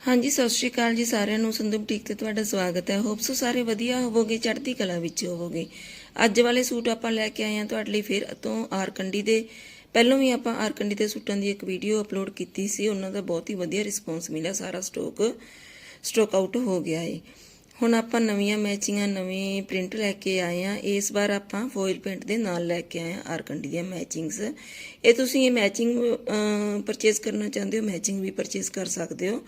ਹਾਂਜੀ, ਸਤਿ ਸ਼੍ਰੀ ਅਕਾਲ ਜੀ ਸਾਰਿਆਂ ਨੂੰ। ਸੰਧੂ ਬੁਟੀਕ ਤੇ ਤੁਹਾਡਾ ਸਵਾਗਤ ਹੈ। ਹੋਪ ਸੋ ਸਾਰੇ ਵਧੀਆ ਹੋਵੋਗੇ, ਚੜ੍ਹਦੀ ਕਲਾ ਵਿੱਚ ਹੋਵੋਗੇ। ਅੱਜ ਵਾਲੇ ਸੂਟ ਆਪਾਂ ਲੈ ਕੇ ਆਏ ਹਾਂ ਤੁਹਾਡੇ ਲਈ ਫਿਰ ਤੋਂ ਆਰਕੰਡੀ ਦੇ। ਪਹਿਲਾਂ ਵੀ ਆਪਾਂ ਆਰਕੰਡੀ ਦੇ ਸੂਟਾਂ ਦੀ ਇੱਕ ਵੀਡੀਓ ਅਪਲੋਡ ਕੀਤੀ ਸੀ। ਉਹਨਾਂ ਦਾ ਬਹੁਤ ਹੀ ਵਧੀਆ ਰਿਸਪੌਂਸ ਮਿਲਿਆ, ਸਾਰਾ ਸਟਾਕ ਸਟਾਕ ਆਊਟ ਹੋ ਗਿਆ ਏ। ਹੁਣ ਆਪਾਂ ਨਵੀਆਂ ਮੈਚਿੰਗਾਂ, ਨਵੇਂ ਪ੍ਰਿੰਟ ਲੈ ਕੇ ਆਏ ਆ ਇਸ ਵਾਰ ਆਪਾਂ ਫੋਇਲ ਪੇਂਟ ਦੇ ਨਾਲ ਲੈ ਕੇ ਆਏ ਆ ਆਰਕੰਡੀ ਦੀਆਂ ਮੈਚਿੰਗਸ। ਇਹ ਤੁਸੀਂ ਇਹ ਮੈਚਿੰਗ ਪਰਚੇਸ ਕਰਨਾ ਚਾਹੁੰਦੇ ਹੋ? ਮੈਚਿੰਗ ਵੀ ਪਰਚੇਸ ਕਰ ਸਕਦੇ ਹੋ।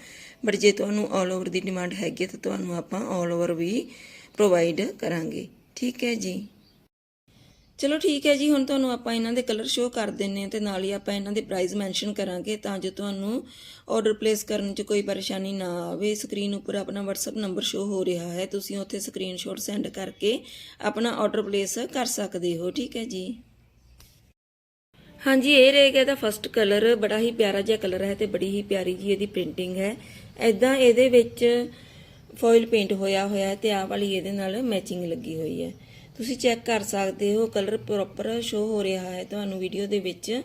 ਬਟ ਜੇ ਤੁਹਾਨੂੰ 올 ਓਵਰ ਦੀ ਡਿਮਾਂਡ ਹੈਗੀ ਹੈ ਤਾਂ ਤੁਹਾਨੂੰ ਆਪਾਂ 올 ਓਵਰ ਵੀ ਪ੍ਰੋਵਾਈਡ ਕਰਾਂਗੇ। ਠੀਕ ਹੈ ਜੀ। ਚਲੋ ਠੀਕ ਹੈ ਜੀ, ਹੁਣ ਤੁਹਾਨੂੰ ਆਪਾਂ ਇਹਨਾਂ ਦੇ ਕਲਰ ਸ਼ੋਅ ਕਰ ਦਿੰਨੇ ਆ ਤੇ ਨਾਲ ਹੀ ਆਪਾਂ ਇਹਨਾਂ ਦੇ ਪ੍ਰਾਈਸ ਮੈਂਸ਼ਨ ਕਰਾਂਗੇ ਤਾਂ ਜੋ ਤੁਹਾਨੂੰ ਆਰਡਰ ਪਲੇਸ ਕਰਨ 'ਚ ਕੋਈ ਪਰੇਸ਼ਾਨੀ ਨਾ ਆਵੇ। ਸਕਰੀਨ ਉੱਪਰ ਆਪਣਾ WhatsApp ਨੰਬਰ ਸ਼ੋਅ ਹੋ ਰਿਹਾ ਹੈ, ਤੁਸੀਂ ਉੱਥੇ ਸਕਰੀਨਸ਼ਾਟ ਸੈਂਡ ਕਰਕੇ ਆਪਣਾ ਆਰਡਰ ਪਲੇਸ ਕਰ ਸਕਦੇ ਹੋ, ਠੀਕ ਹੈ ਜੀ? ਹਾਂਜੀ, ਇਹ ਰਹੇਗਾ ਇਹਦਾ ਫਰਸਟ ਕਲਰ ਬੜਾ ਹੀ ਪਿਆਰਾ ਜਿਹਾ ਕਲਰ ਹੈ ਤੇ ਬੜੀ ਹੀ ਪਿਆਰੀ ਜੀ ਇਹਦੀ ਪ੍ਰਿੰਟਿੰਗ ਹੈ। ਐਦਾਂ ਇਹਦੇ ਵਿੱਚ ਫੋਇਲ ਪੇਂਟ ਹੋਇਆ ਹੋਇਆ ਹੈ ਤੇ ਆਹ ਵਾਲੀ ਇਹਦੇ ਨਾਲ ਮੈਚਿੰਗ ਲੱਗੀ ਹੋਈ ਹੈ। ਤੁਸੀਂ ਚੈੱਕ ਕਰ ਸਕਦੇ ਹੋ ਕਲਰ ਪ੍ਰੋਪਰ ਸ਼ੋ ਹੋ ਰਿਹਾ ਹੈ ਤੁਹਾਨੂੰ ਵੀਡੀਓ ਦੇ ਵਿੱਚ।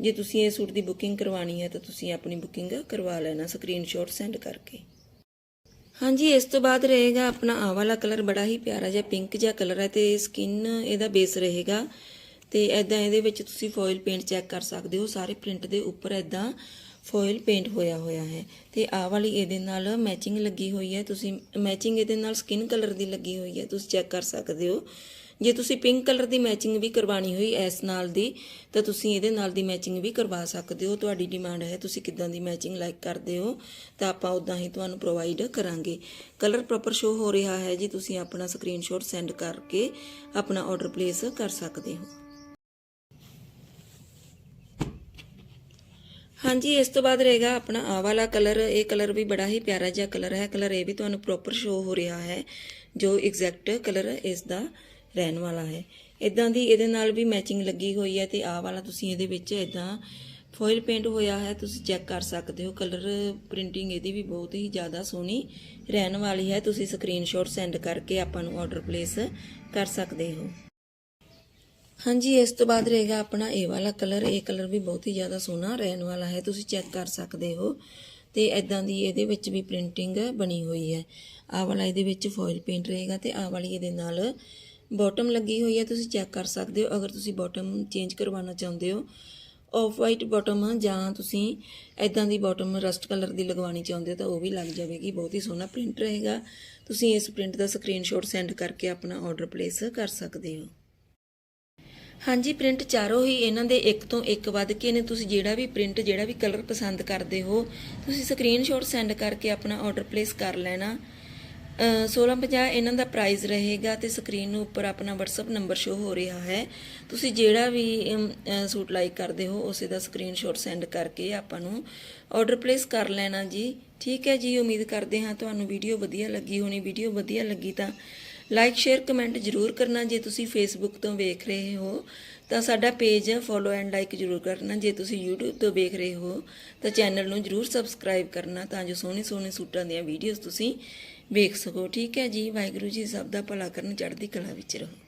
ਜੇ ਤੁਸੀਂ ਇਹ ਸੂਟ ਦੀ ਬੁਕਿੰਗ ਕਰਵਾਣੀ ਹੈ ਤਾਂ ਤੁਸੀਂ ਆਪਣੀ ਬੁਕਿੰਗ ਕਰਵਾ ਲੈਣਾ ਸਕਰੀਨਸ਼ਾਟ ਸੈਂਡ ਕਰਕੇ। ਹਾਂਜੀ, ਇਸ ਤੋਂ ਬਾਅਦ ਰਹੇਗਾ ਆਪਣਾ ਆ ਵਾਲਾ ਕਲਰ ਬੜਾ ਹੀ ਪਿਆਰਾ ਜਿਹਾ ਪਿੰਕ ਜਿਹਾ ਕਲਰ ਹੈ ਤੇ ਸਕਿਨ ਇਹਦਾ ਬੇਸ ਰਹੇਗਾ। ਤੇ ਐਦਾਂ ਇਹਦੇ ਵਿੱਚ ਤੁਸੀਂ ਫੋਇਲ ਪੇਂਟ ਚੈੱਕ ਕਰ ਸਕਦੇ ਹੋ। ਸਾਰੇ ਪ੍ਰਿੰਟ ਦੇ ਉੱਪਰ ਐਦਾਂ ਫੋਇਲ ਪੇਂਟ ਹੋਇਆ ਹੋਇਆ ਹੈ। ਤੇ ਆਹ ਵਾਲੀ ਇਹਦੇ ਨਾਲ ਮੈਚਿੰਗ ਲੱਗੀ ਹੋਈ ਹੈ। ਤੁਸੀਂ ਮੈਚਿੰਗ ਇਹਦੇ ਨਾਲ ਸਕਿਨ ਕਲਰ ਦੀ ਲੱਗੀ ਹੋਈ ਹੈ। ਤੁਸੀਂ ਚੈੱਕ ਕਰ ਸਕਦੇ ਹੋ। ਜੇ ਤੁਸੀਂ ਪਿੰਕ ਕਲਰ ਦੀ ਮੈਚਿੰਗ ਵੀ ਕਰਵਾਣੀ ਹੋਈ ਇਸ ਨਾਲ ਦੀ, ਤਾਂ ਤੁਸੀਂ ਇਹਦੇ ਨਾਲ ਦੀ ਮੈਚਿੰਗ ਵੀ ਕਰਵਾ ਸਕਦੇ ਹੋ। ਤੁਹਾਡੀ ਡਿਮਾਂਡ ਹੈ। ਤੁਸੀਂ ਕਿੱਦਾਂ ਦੀ ਮੈਚਿੰਗ ਲਾਈਕ ਕਰਦੇ ਹੋ, ਤਾਂ ਆਪਾਂ ਉਦਾਂ ਹੀ ਤੁਹਾਨੂੰ ਪ੍ਰੋਵਾਈਡ ਕਰਾਂਗੇ। ਕਲਰ ਪ੍ਰੋਪਰ ਸ਼ੋ ਹੋ ਰਿਹਾ ਹੈ ਜੀ। ਤੁਸੀਂ ਆਪਣਾ ਸਕਰੀਨਸ਼ਾਟ ਸੈਂਡ ਕਰਕੇ ਆਪਣਾ ਆਰਡਰ ਪਲੇਸ ਕਰ ਸਕਦੇ ਹੋ। ਹਾਂਜੀ, ਇਸ ਤੋਂ ਬਾਅਦ ਰਹੇਗਾ ਆਪਣਾ ਆ ਵਾਲਾ ਕਲਰ। ਇਹ ਕਲਰ ਵੀ ਬੜਾ ਹੀ ਪਿਆਰਾ ਜਿਹਾ ਕਲਰ ਹੈ। ਕਲਰ ਇਹ ਵੀ ਤੁਹਾਨੂੰ ਪ੍ਰੋਪਰ ਸ਼ੋ ਹੋ ਰਿਹਾ ਹੈ, ਜੋ ਐਗਜ਼ੈਕਟ ਕਲਰ ਇਸ ਦਾ ਰਹਿਣ ਵਾਲਾ ਹੈ। ਇਦਾਂ ਦੀ ਇਹਦੇ ਨਾਲ ਵੀ ਮੈਚਿੰਗ ਲੱਗੀ ਹੋਈ ਹੈ ਤੇ ਆ ਵਾਲਾ ਤੁਸੀਂ ਇਹਦੇ ਵਿੱਚ ਇਦਾਂ ਫੋਇਲ ਪੇਂਟ ਹੋਇਆ ਹੈ, ਤੁਸੀਂ ਚੈੱਕ ਕਰ ਸਕਦੇ ਹੋ। ਕਲਰ ਪ੍ਰਿੰਟਿੰਗ ਇਹਦੀ ਵੀ ਬਹੁਤ ਹੀ ਜ਼ਿਆਦਾ ਸੋਹਣੀ ਰਹਿਣ ਵਾਲੀ ਹੈ। ਤੁਸੀਂ ਸਕਰੀਨਸ਼ਾਟ ਸੈਂਡ ਕਰਕੇ ਆਪਾਂ ਨੂੰ ਆਰਡਰ ਪਲੇਸ ਕਰ ਸਕਦੇ ਹੋ। ਹਾਂਜੀ, ਇਸ ਤੋਂ ਬਾਅਦ ਰਹੇਗਾ ਆਪਣਾ ਇਹ ਵਾਲਾ ਕਲਰ। ਇਹ ਕਲਰ ਵੀ ਬਹੁਤ ਹੀ ਜ਼ਿਆਦਾ ਸੋਹਣਾ ਰਹਿਣ ਵਾਲਾ ਹੈ। ਤੁਸੀਂ ਚੈੱਕ ਕਰ ਸਕਦੇ ਹੋ। ਤੇ ਐਦਾਂ ਦੀ ਇਹਦੇ ਵਿੱਚ ਵੀ ਪ੍ਰਿੰਟਿੰਗ ਬਣੀ ਹੋਈ ਹੈ। ਆਹ ਵਾਲਾ ਇਹਦੇ ਵਿੱਚ ਫੋਇਲ ਪੇਂਟ ਰਹੇਗਾ ਤੇ ਆਹ ਵਾਲੀ ਇਹਦੇ ਨਾਲ ਬਾਟਮ ਲੱਗੀ ਹੋਈ ਹੈ। ਤੁਸੀਂ ਚੈੱਕ ਕਰ ਸਕਦੇ ਹੋ। ਅਗਰ ਤੁਸੀਂ ਬਾਟਮ ਚੇਂਜ ਕਰਵਾਉਣਾ ਚਾਹੁੰਦੇ ਹੋ, ਆਫ ਵਾਈਟ ਬਾਟਮ ਜਾਂ ਤੁਸੀਂ ਐਦਾਂ ਦੀ ਬਾਟਮ ਰਸਟ ਕਲਰ ਦੀ ਲਗਵਾਉਣੀ ਚਾਹੁੰਦੇ ਹੋ ਤਾਂ ਉਹ ਵੀ ਲੱਗ ਜਾਵੇਗੀ। ਬਹੁਤ ਹੀ ਸੋਹਣਾ ਪ੍ਰਿੰਟ ਰਹੇਗਾ। ਤੁਸੀਂ ਇਸ ਪ੍ਰਿੰਟ ਦਾ ਸਕਰੀਨਸ਼ਾਟ ਸੈਂਡ ਕਰਕੇ ਆਪਣਾ ਆਰਡਰ ਪਲੇਸ ਕਰ ਸਕਦੇ ਹੋ। ਹਾਂਜੀ ਪ੍ਰਿੰਟ ਚਾਰੋਂ ਹੀ ਇਹਨਾਂ ਦੇ ਇੱਕ ਤੋਂ ਇੱਕ ਵੱਧ ਕੇ ਨੇ। ਤੁਸੀਂ ਜਿਹੜਾ ਵੀ ਪ੍ਰਿੰਟ ਜਿਹੜਾ ਵੀ ਕਲਰ ਪਸੰਦ ਕਰਦੇ ਹੋ ਤੁਸੀਂ ਸਕਰੀਨਸ਼ਾਟ ਸੈਂਡ ਕਰਕੇ ਆਪਣਾ ਆਰਡਰ ਪਲੇਸ ਕਰ ਲੈਣਾ। ਅ, 1650 ਇਹਨਾਂ ਦਾ ਪ੍ਰਾਈਸ ਰਹੇਗਾ ਤੇ ਸਕਰੀਨ ਨੂੰ ਉੱਪਰ ਆਪਣਾ WhatsApp ਨੰਬਰ ਸ਼ੋ ਹੋ ਰਿਹਾ ਹੈ। ਤੁਸੀਂ ਜਿਹੜਾ ਵੀ ਸੂਟ ਲਾਈਕ ਕਰਦੇ ਹੋ ਉਸੇ ਦਾ ਸਕਰੀਨਸ਼ਾਟ ਸੈਂਡ ਕਰਕੇ ਆਪਾਂ ਨੂੰ ਆਰਡਰ ਪਲੇਸ ਕਰ ਲੈਣਾ ਜੀ। ਠੀਕ ਹੈ ਜੀ ਉਮੀਦ ਕਰਦੇ ਹਾਂ ਤੁਹਾਨੂੰ ਵੀਡੀਓ ਵਧੀਆ ਲੱਗੀ ਹੋਣੀ। ਵੀਡੀਓ ਵਧੀਆ ਲੱਗੀ ਤਾਂ ਲਾਈਕ ਸ਼ੇਅਰ ਕਮੈਂਟ ਜ਼ਰੂਰ ਕਰਨਾ ਜੇ ਤੁਸੀਂ ਫੇਸਬੁੱਕ ਤੋਂ ਵੇਖ ਰਹੇ ਹੋ। ਤਾਂ ਸਾਡਾ ਪੇਜ ਫੋਲੋ ਐਂਡ ਲਾਈਕ ਜ਼ਰੂਰ ਕਰਨਾ ਜੇ ਤੁਸੀਂ YouTube ਤੋਂ ਵੇਖ ਰਹੇ ਹੋ। ਤਾਂ ਚੈਨਲ ਨੂੰ ਜ਼ਰੂਰ ਸਬਸਕ੍ਰਾਈਬ ਕਰਨਾ ਤਾਂ ਜੋ ਸੋਹਣੇ ਸੋਹਣੇ ਸੂਟਾਂ ਦੀਆਂ ਵੀਡੀਓਜ਼ ਤੁਸੀਂ ਵੇਖ ਸਕੋ। ਠੀਕ ਹੈ ਜੀ, ਵਾਹਿਗੁਰੂ ਜੀ ਸਭ ਦਾ ਭਲਾ ਕਰਨ, ਚੜ੍ਹਦੀ ਕਲਾ ਵਿੱਚ ਰਹੋ।